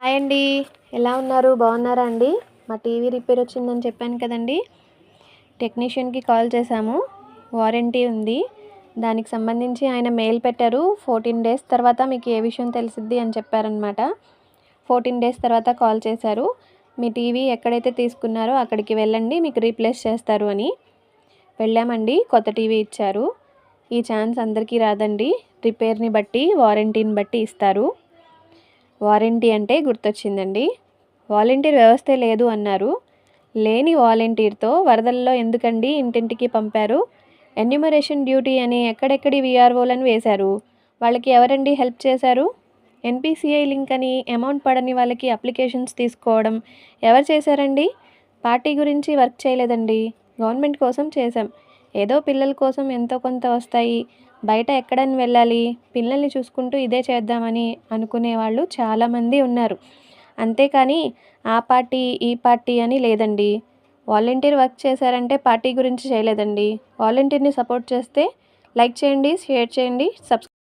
Hi అండి. ఎలా ఉన్నారు? బాగున్నారా అండి? మా టీవీ రిపేర్ వచ్చిందని చెప్పాను కదండి. టెక్నీషియన్కి కాల్ చేశాము. వారంటీ ఉంది. దానికి సంబంధించి ఆయన మెయిల్ పెట్టారు. ఫోర్టీన్ డేస్ తర్వాత మీకు ఏ విషయం తెలిసిద్ది అని చెప్పారనమాట ఫోర్టీన్ డేస్ తర్వాత కాల్ చేశారు. మీ టీవీ ఎక్కడైతే తీసుకున్నారో అక్కడికి వెళ్ళండి మీకు రీప్లేస్ చేస్తారు అని. వెళ్ళామండి. కొత్త టీవీ ఇచ్చారు. ఈ ఛాన్స్ అందరికీ రాదండి. రిపేర్ని బట్టి వారంటీని బట్టి ఇస్తారు. వారంటీ అంటే గుర్తొచ్చిందండి. వాలంటీర్ వ్యవస్థే లేదు అన్నారు. లేని వాలంటీర్తో వరదల్లో ఎందుకండి ఇంటింటికి పంపారు? ఎన్యూమరేషన్ డ్యూటీ అని ఎక్కడెక్కడి విఆర్ఓలను వేశారు? వాళ్ళకి ఎవరండి హెల్ప్ చేశారు? ఎన్పిసిఐ లింక్ అని అమౌంట్ పడని వాళ్ళకి అప్లికేషన్స్ తీసుకోవడం ఎవరు చేశారండి? పార్టీ గురించి వర్క్ చేయలేదండి. గవర్నమెంట్ కోసం చేశాం. ఏదో పిల్లల కోసం ఎంతో కొంత వస్తాయి. బయట ఎక్కడని వెళ్ళాలి. పిల్లల్ని చూసుకుంటూ ఇదే చేద్దామని అనుకునే వాళ్ళు చాలామంది ఉన్నారు. అంతేకాని ఆ పార్టీ ఈ పార్టీ అని లేదండి. వాలంటీర్ వర్క్ చేశారంటే పార్టీ గురించి చేయలేదండి. వాలంటీర్ని సపోర్ట్ చేస్తే లైక్ చేయండి షేర్ చేయండి సబ్స్క్రైబ్